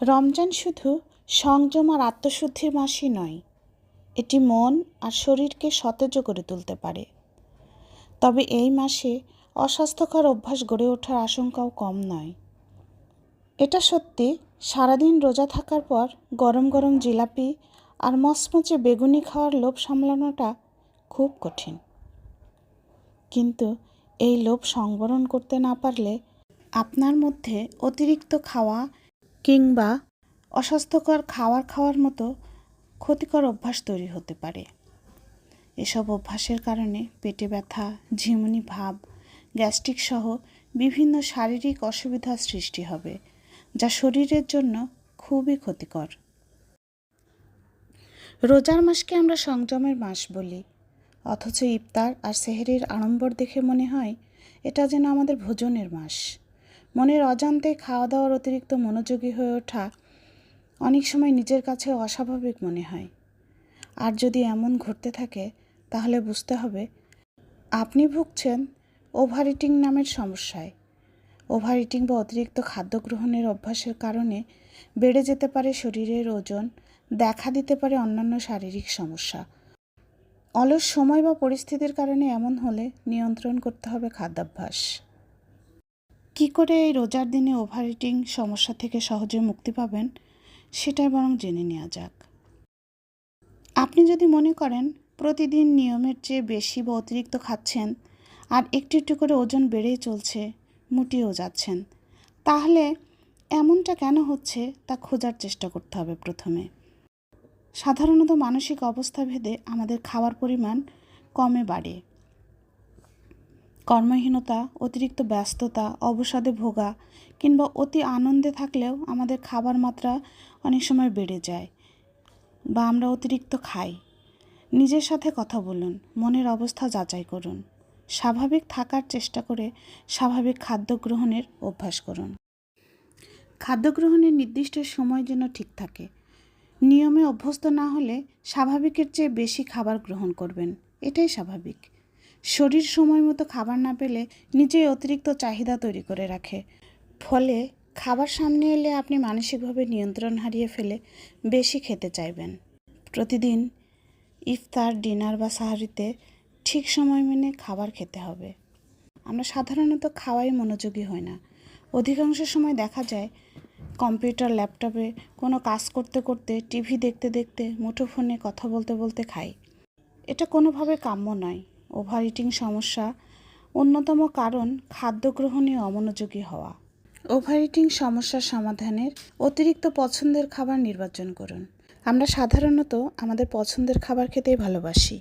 রমজান শুধু সংযম আর আত্মশুদ্ধির মাসই নয়, এটি মন আর শরীরকে সতেজ করে তুলতে পারে। তবে এই মাসে অস্বাস্থ্যকর অভ্যাস গড়ে ওঠার আশঙ্কাও কম নয়। এটা সত্যি, সারাদিন রোজা থাকার পর গরম গরম জিলাপি আর মচমচে বেগুনি খাওয়ার লোভ সামলানোটা খুব কঠিন। কিন্তু এই লোভ সংবরণ করতে না পারলে আপনার মধ্যে অতিরিক্ত খাওয়া কিংবা অস্বাস্থ্যকর খাওয়ার খাওয়ার মতো ক্ষতিকর অভ্যাস তৈরি হতে পারে। এসব অভ্যাসের কারণে পেটে ব্যথা, ঝিমুনি ভাব, গ্যাস্ট্রিক সহ বিভিন্ন শারীরিক অসুবিধার সৃষ্টি হবে, যা শরীরের জন্য খুবই ক্ষতিকর। রোজার মাসকে আমরা সংযমের মাস বলি। অথচ ইফতার আর সেহেরির আড়ম্বর দেখে মনে হয় এটা যেন আমাদের ভোজনের মাস। মনের অজান্তে খাওয়া দাওয়ার অতিরিক্ত মনোযোগী হয়ে ওঠা অনেক সময় নিজের কাছে অস্বাভাবিক মনে হয়। আর যদি এমন ঘটতে থাকে, তাহলে বুঝতে হবে, আপনি ভুগছেন ওভার ইটিং নামের সমস্যায়। ওভার ইটিং বা অতিরিক্ত খাদ্য গ্রহণের অভ্যাসের কারণে বেড়ে যেতে পারে শরীরের ওজন, দেখা দিতে পারে অন্যান্য শারীরিক সমস্যা। অলস সময় বা পরিস্থিতির কারণে এমন হলে নিয়ন্ত্রণ করতে হবে খাদ্যাভ্যাস। কি করে এই রোজার দিনে ওভার ইটিং সমস্যা থেকে সহজে মুক্তি পাবেন, সেটাই বরং জেনে নেওয়া যাক। আপনি যদি মনে করেন প্রতিদিন নিয়মের চেয়ে বেশি বা অতিরিক্ত খাচ্ছেন আর একটু একটু করে ওজন বেড়েই চলছে, মুটিয়েও যাচ্ছেন, তাহলে এমনটা কেন হচ্ছে তা খোঁজার চেষ্টা করতে হবে প্রথমে। সাধারণত মানসিক অবস্থা ভেদে আমাদের খাওয়ার পরিমাণ কমে বাড়ে। কর্মহীনতা, অতিরিক্ত ব্যস্ততা, অবসাদে ভোগা কিংবা অতি আনন্দে থাকলেও আমাদের খাবার মাত্রা অনেক সময় বেড়ে যায় বা আমরা অতিরিক্ত খাই। নিজের সাথে কথা বলুন, মনের অবস্থা যাচাই করুন, স্বাভাবিক থাকার চেষ্টা করে স্বাভাবিক খাদ্য গ্রহণের অভ্যাস করুন। খাদ্য গ্রহণের নির্দিষ্ট সময় যেন ঠিক থাকে। নিয়মে অভ্যস্ত না হলে স্বাভাবিকের চেয়ে বেশি খাবার গ্রহণ করবেন, এটাই স্বাভাবিক। শরীর সময় মতো খাবার না পেলে নিজেই অতিরিক্ত চাহিদা তৈরি করে রাখে। ফলে খাবার সামনে এলে আপনি মানসিকভাবে নিয়ন্ত্রণ হারিয়ে ফেলে বেশি খেতে চাইবেন। প্রতিদিন ইফতার, ডিনার বা সাহারিতে ঠিক সময় মেনে খাবার খেতে হবে। আমরা সাধারণত খাওয়াই মনোযোগী হই না। অধিকাংশ সময় দেখা যায় কম্পিউটার, ল্যাপটপে কোনো কাজ করতে করতে, টিভি দেখতে দেখতে, মুঠোফোনে কথা বলতে বলতে খাই। এটা কোনোভাবে কাম্য নয়। ওভার ইটিং সমস্যা অন্যতম কারণ খাদ্য গ্রহণে অমনোযোগী হওয়া। ওভার ইটিং সমস্যার সমাধানের অতিরিক্ত পছন্দের খাবার নির্বাচন করুন। আমরা সাধারণত আমাদের পছন্দের খাবার খেতেই ভালোবাসি।